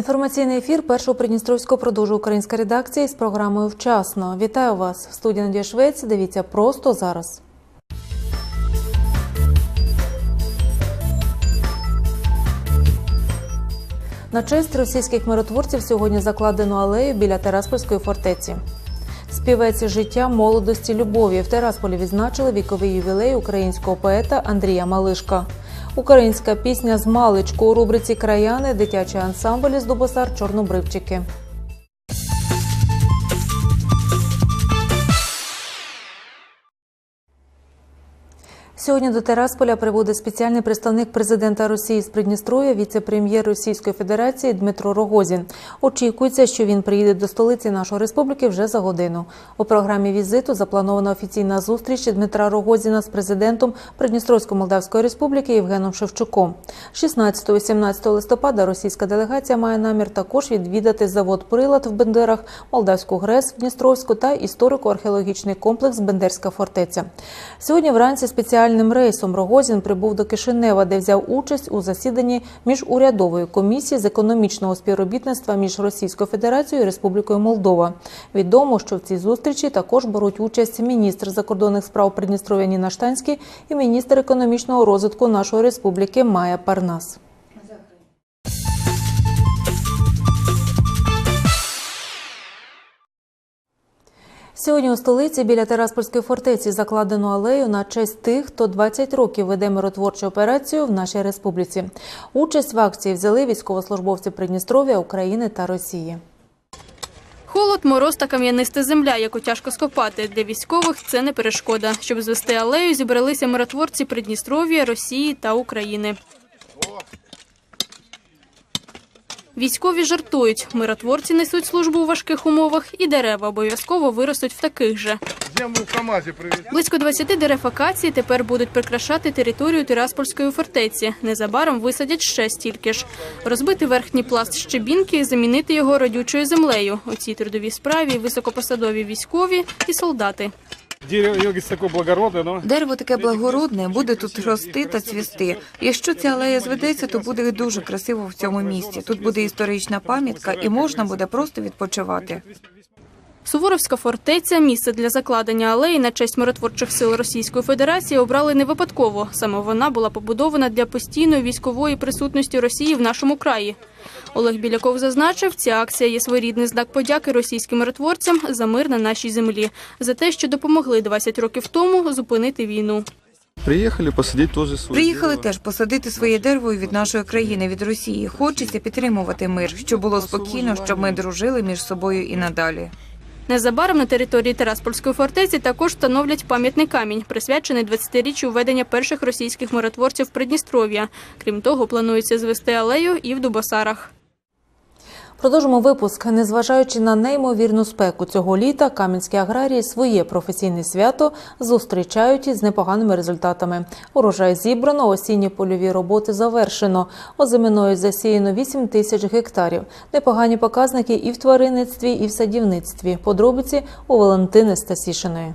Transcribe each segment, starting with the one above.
Інформаційний ефір першого Придністровського продовжує українська редакція із програмою Вчасно. Вітаю вас в студії Надія Швець. Дивіться просто зараз. На честь російських миротворців сьогодні закладено алею біля Тераспольської фортеці. Співець життя, молодості, любові в Терасполі відзначили віковий ювілей українського поета Андрія Малишка. Українська пісня з маличку у рубриці Краяни дитячий ансамбль із Дубосар Чорнобривчики. Сьогодні до Терасполя прибуде спеціальний представник президента Росії з Придністров'я, віце-прем'єр Російської Федерації Дмитро Рогозін. Очікується, що він приїде до столиці нашої республіки вже за годину. У програмі візиту запланована офіційна зустріч Дмитра Рогозіна з президентом Придністровсько-Молдавської республіки Євгеном Шевчуком. 16-17 листопада російська делегація має намір також відвідати завод прилад в Бендерах, Молдавську ГРЕС в Дністровську та історико-археологічний комплекс Бендерська фортеця. Сьогодні вранці спеціальним рейсом Рогозін прибув до Кишинева, де взяв участь у засіданні міжурядової комісії з економічного співробітництва між Російською Федерацією і Республікою Молдова. Відомо, що в цій зустрічі також беруть участь міністр закордонних справ Придністров'я Ніна Штанський і міністр економічного розвитку нашої республіки Майя Парнас. Сьогодні у столиці біля Тераспольської фортеці закладено алею на честь тих, хто 20 років веде миротворчу операцію в нашій республіці. Участь в акції взяли військовослужбовці Придністров'я, України та Росії. Холод, мороз та кам'яниста земля, яку тяжко скопати. Для військових це не перешкода. Щоб звести алею, зібралися миротворці Придністров'я, Росії та України. Військові жартують. Миротворці несуть службу у важких умовах, і дерева обов'язково виростуть в таких же. Близько 20 дерев акації тепер будуть прикрашати територію Тираспольської фортеці. Незабаром висадять ще стільки ж. Розбити верхній пласт щебінки і замінити його родючою землею. У цій трудовій справі високопосадові військові і солдати. Дерево таке благородне, Дерево таке благородне, буде тут рости та цвісти. Якщо ця алея зведеться, то буде дуже красиво в цьому місті. Тут буде історична пам'ятка, і можна буде просто відпочивати. Суворовська фортеця місце для закладення алеї на честь миротворчих сил Російської Федерації обрали не випадково. Саме вона була побудована для постійної військової присутності Росії в нашому краї. Олег Біляков зазначив, ця акція є своєрідний знак подяки російським миротворцям за мир на нашій землі, за те, що допомогли 20 років тому зупинити війну. Приїхали посадити теж своє Приїхали дерево. теж посадити своє дерево від нашої країни, від Росії. Хочеться підтримувати мир, щоб було спокійно, щоб ми дружили між собою і надалі. Незабаром на території Тераспольської фортеці також встановлять пам'ятний камінь, присвячений 20-річчю введення перших російських миротворців Придністров'я. Крім того, планується звести алею і в Дубосарах. Продовжимо випуск. Незважаючи на неймовірну спеку цього літа, кам'янські аграрії своє професійне свято зустрічають із непоганими результатами. Урожай зібрано, осінні польові роботи завершено. Озиминою засіяно 8 тисяч гектарів. Непогані показники і в тваринництві, і в садівництві. Подробиці у Валентини Стасішиної.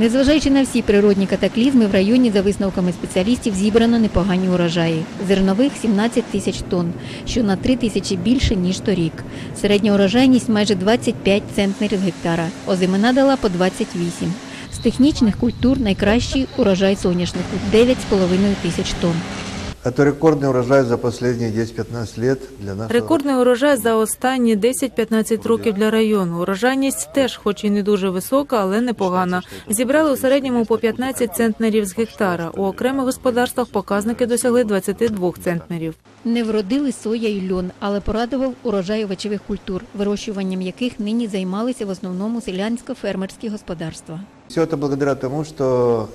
Незважаючи на всі природні катаклізми, в районі, за висновками спеціалістів, зібрано непогані урожаї. Зернових 17 тисяч тонн, що на 3 тисячі більше, ніж торік. Середня урожайність майже 25 центнерів гектара. Озимина дала по 28. З технічних культур найкращий урожай соняшнику – 9,5 тисяч тонн. Это рекордный урожай за последние 10-15 лет для нашего Рекордний урожай за останні 10-15 років для району. Урожайність теж, хоч і не дуже висока, але непогана. Зібрали у середньому по 15 центнерів з гектара. У окремих господарствах показники досягли 22 центнерів. Не вродили соя і льон, але порадував урожай овочевих культур, вирощуванням яких нині займалися в основному селянсько-фермерські господарства. Все это благодаря тому, что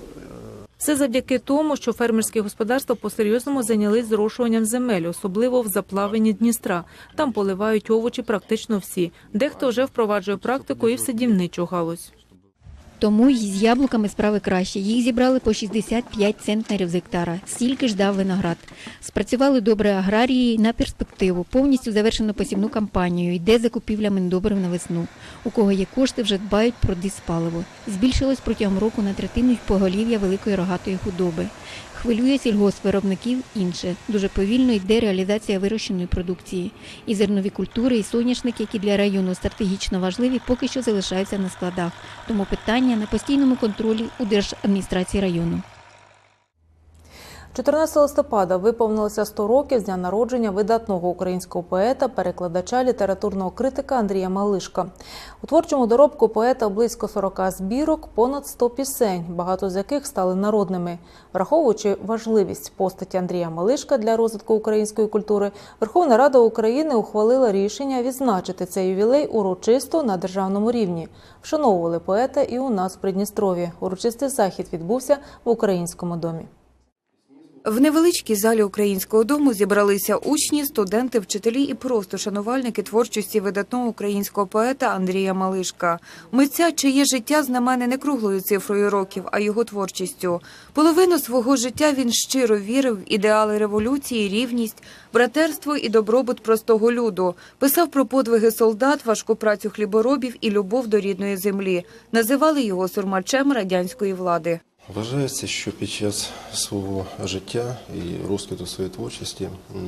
все завдяки тому, що фермерські господарства по-серйозному зайнялись зрошуванням земель, особливо в заплавині Дністра. Там поливають овочі практично всі. Дехто вже впроваджує практику і в садівничу галузь. Тому й з яблуками справи краще. Їх зібрали по 65 центнерів з гектара. Стільки ж дав виноград. Спрацювали добре аграрії на перспективу. Повністю завершено посівну кампанію. Йде закупівля міндобрив на весну. У кого є кошти, вже дбають про диспаливо. Збільшилось протягом року на третину поголів'я великої рогатої худоби. Хвилює сільгоспвиробників інше. Дуже повільно йде реалізація вирощеної продукції. І зернові культури, і соняшник, які для району стратегічно важливі, поки що залишаються на складах. Тому питання на постійному контролі у держадміністрації району. 14 листопада виповнилося 100 років з дня народження видатного українського поета, перекладача, літературного критика Андрія Малишка. У творчому доробку поета близько 40 збірок, понад 100 пісень, багато з яких стали народними. Враховуючи важливість постаті Андрія Малишка для розвитку української культури, Верховна Рада України ухвалила рішення відзначити цей ювілей урочисто на державному рівні. Вшановували поета і у нас в Придністрові. Урочистий захід відбувся в українському домі. В невеличкій залі українського дому зібралися учні, студенти, вчителі і просто шанувальники творчості видатного українського поета Андрія Малишка. Митця, чиє життя знамене не круглою цифрою років, а його творчістю. Половину свого життя він щиро вірив в ідеали революції, рівність, братерство і добробут простого люду. Писав про подвиги солдат, важку працю хліборобів і любов до рідної землі. Називали його сурмачем радянської влади. Вважається, що під час свого життя і розквіту своєї творчості е,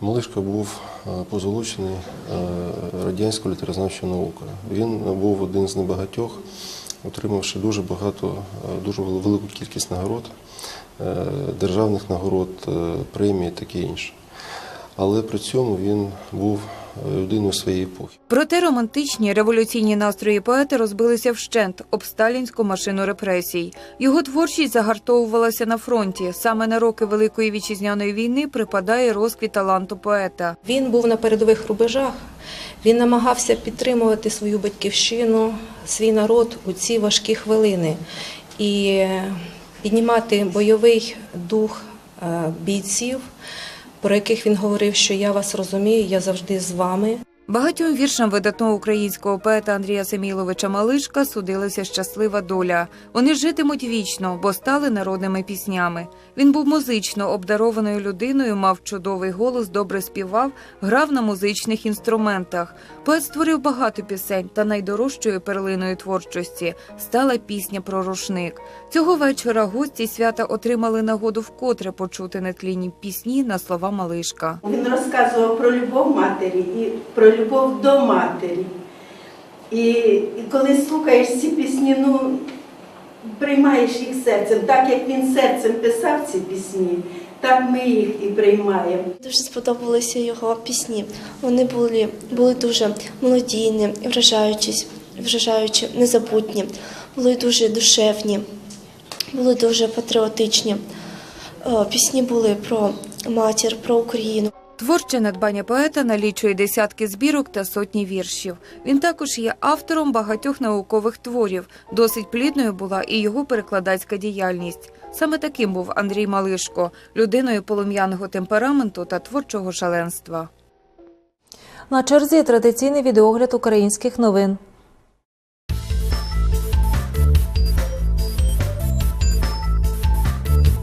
Малишко був е, позолочений е, радянською літерознавчою наукою. Він був один з небагатьох, отримавши дуже багато, дуже велику кількість нагород, державних нагород, премій таке інше. Але при цьому він був людиною своєї епохи. Проте романтичні революційні настрої поета розбилися вщент об сталінську машину репресій. Його творчість загартовувалася на фронті. Саме на роки Великої вітчизняної війни припадає розквіт таланту поета. Він був на передових рубежах. Він намагався підтримувати свою батьківщину, свій народ у ці важкі хвилини і піднімати бойовий дух е, бійців, про яких він говорив, що я вас розумію, я завжди з вами. Багатьом віршам видатного українського поета Андрія Семіловича Малишка судилася щаслива доля. Вони житимуть вічно, бо стали народними піснями. Він був музично обдарованою людиною, мав чудовий голос, добре співав, грав на музичних інструментах. Поет створив багато пісень, та найдорожчою перлиною творчості стала пісня про рушник. Цього вечора гості свята отримали нагоду вкотре почути нетлінні пісні на слова Малишка. Він розказував про любов матері і про любов до матері. І, і коли слухаєш ці пісні, ну приймаєш їх серцем. Так як він серцем писав ці пісні, так ми їх і приймаємо. Дуже сподобалися його пісні. Вони були, були дуже мелодійні, вражаючі, вражаючі, незабутні, були дуже душевні, були дуже патріотичні. Е, Пісні були про матір, про Україну. Творче надбання поета налічує десятки збірок та сотні віршів. Він також є автором багатьох наукових творів. Досить плідною була і його перекладацька діяльність. Саме таким був Андрій Малишко, людиною полум'яного темпераменту та творчого шаленства. На черзі традиційний відеогляд українських новин.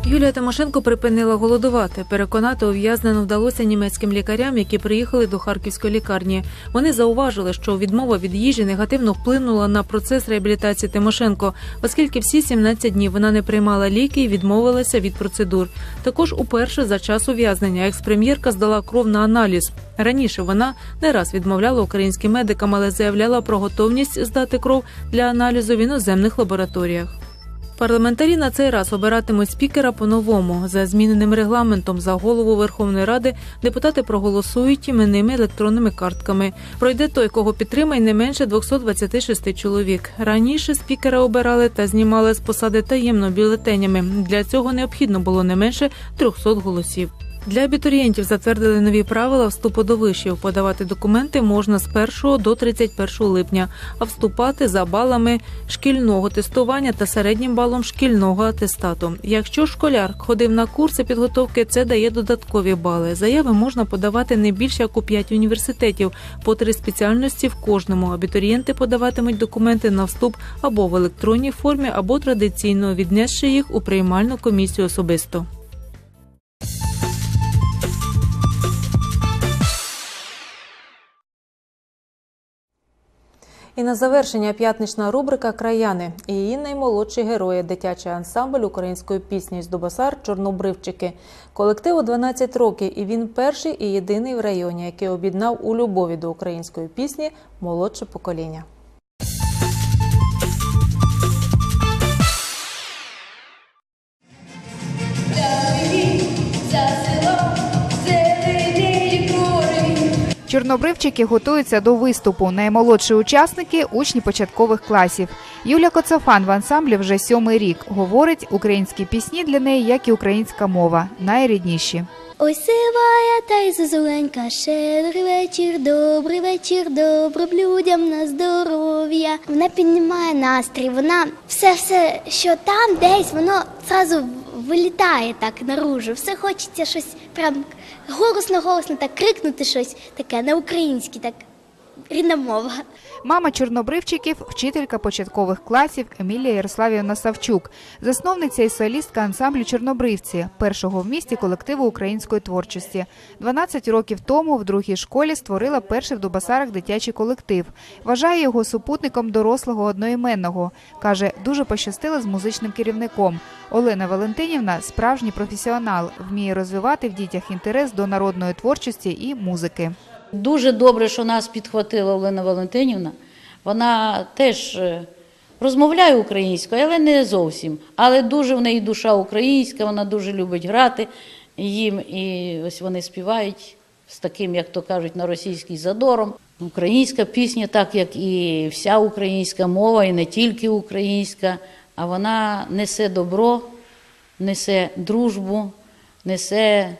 Юлія Тимошенко припинила голодувати. Переконати ув'язнену вдалося німецьким лікарям, які приїхали до харківської лікарні. Вони зауважили, що відмова від їжі негативно вплинула на процес реабілітації Тимошенко, оскільки всі 17 днів вона не приймала ліки і відмовилася від процедур. Також уперше за час ув'язнення експрем'єрка здала кров на аналіз. Раніше вона не раз відмовляла українським медикам, але заявляла про готовність здати кров для аналізу в іноземних лабораторіях. Парламентарі на цей раз обиратимуть спікера по-новому. За зміненим регламентом за голову Верховної Ради депутати проголосують іменними електронними картками. Пройде той, кого підтримає не менше 226 чоловік. Раніше спікера обирали та знімали з посади таємно бюлетенями. Для цього необхідно було не менше 300 голосів. Для абітурієнтів затвердили нові правила вступу до вишів. Подавати документи можна з 1 до 31 липня, а вступати за балами шкільного тестування та середнім балом шкільного атестату. Якщо школяр ходив на курси підготовки, це дає додаткові бали. Заяви можна подавати не більше як у 5 університетів, по три спеціальності в кожному. Абітурієнти подаватимуть документи на вступ або в електронній формі, або традиційно віднесши їх у приймальну комісію особисто. І на завершення п'ятнична рубрика Краяни і її наймолодші герої дитячий ансамбль української пісні з Дубасар Чорнобривчики. Колективу 12 років, і він перший і єдиний в районі, який об'єднав у любові до української пісні молодше покоління. Чорнобривчики готуються до виступу. Наймолодші учасники учні початкових класів. Юля Коцофан в ансамблі вже сьомий рік. Говорить, українські пісні для неї, як і українська мова, найрідніші. Ой, сивая та й зозуленька, щедрий вечір, добрий вечір, добрим людям на здоров'я. Вона піднімає настрій, вона все, все, що там десь, воно зразу вилітає так наружу. Все хочеться щось прям голосно, голосно так крикнути щось таке на українській, так рідна мова. Мама чорнобривчиків, вчителька початкових класів Емілія Ярославівна Савчук, засновниця і солістка ансамблю Чорнобривці, першого в місті колективу української творчості. 12 років тому в другій школі створила перший в Дубасарах дитячий колектив. Вважає його супутником дорослого одноіменного. Каже, дуже пощастило з музичним керівником. Олена Валентинівна справжній професіонал, вміє розвивати в дітях інтерес до народної творчості і музики. Дуже добре, що нас підхватила Олена Валентинівна. Вона теж е, розмовляє українською, але не зовсім. Але дуже в неї душа українська, вона дуже любить грати їм. І ось вони співають з таким, як то кажуть, на російський задором. Українська пісня, так як і вся українська мова, і не тільки українська, а вона несе добро, несе дружбу, несе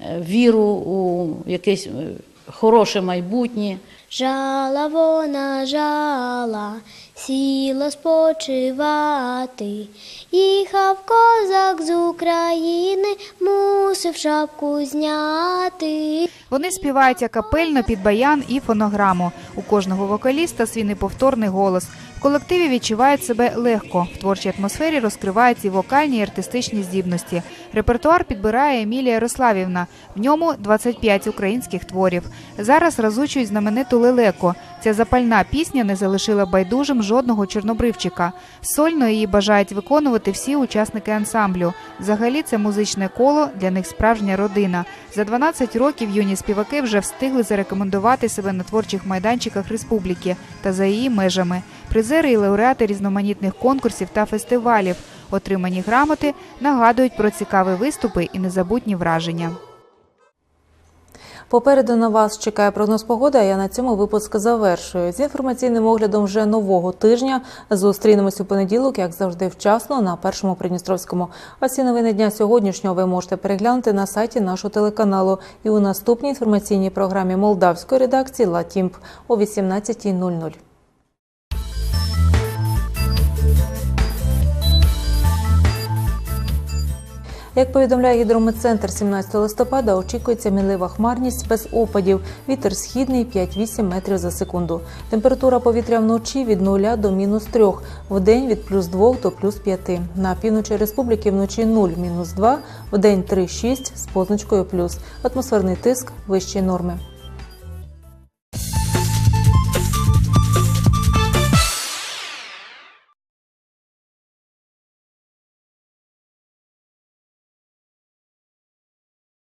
е, віру у якесь е, хороше майбутнє. Жала вона жала, сіла спочивати. Їхав козак з України, мусив шапку зняти. Вони співають акапельно під баян і фонограму. У кожного вокаліста свій неповторний голос. В колективі відчувають себе легко. В творчій атмосфері розкриваються і вокальні і артистичні здібності. Репертуар підбирає Емілія Ярославівна. В ньому 25 українських творів. Зараз разучують знамениту лелеко. Ця запальна пісня не залишила байдужим жодного чорнобривчика. Сольно її бажають виконувати всі учасники ансамблю. Взагалі, це музичне коло для них справжня родина. За 12 років юні співаки вже встигли зарекомендувати себе на творчих майданчиках республіки та за її межами. Призери і лауреати різноманітних конкурсів та фестивалів. Отримані грамоти нагадують про цікаві виступи і незабутні враження. Попереду на вас чекає прогноз погоди, а я на цьому випуск завершую. З інформаційним оглядом вже нового тижня зустрінемось у понеділок, як завжди, вчасно на першому Придністровському. А всі новини дня сьогоднішнього ви можете переглянути на сайті нашого телеканалу і у наступній інформаційній програмі молдавської редакції Латімп о 18.00. Як повідомляє гідрометцентр, 17 листопада очікується мінлива хмарність без опадів. Вітер східний 5-8 метрів за секунду. Температура повітря вночі від 0 до мінус 3, в день від плюс 2 до плюс 5. На півночі республіки вночі 0, мінус 2, в день 3-6 з позначкою плюс. Атмосферний тиск вищі норми.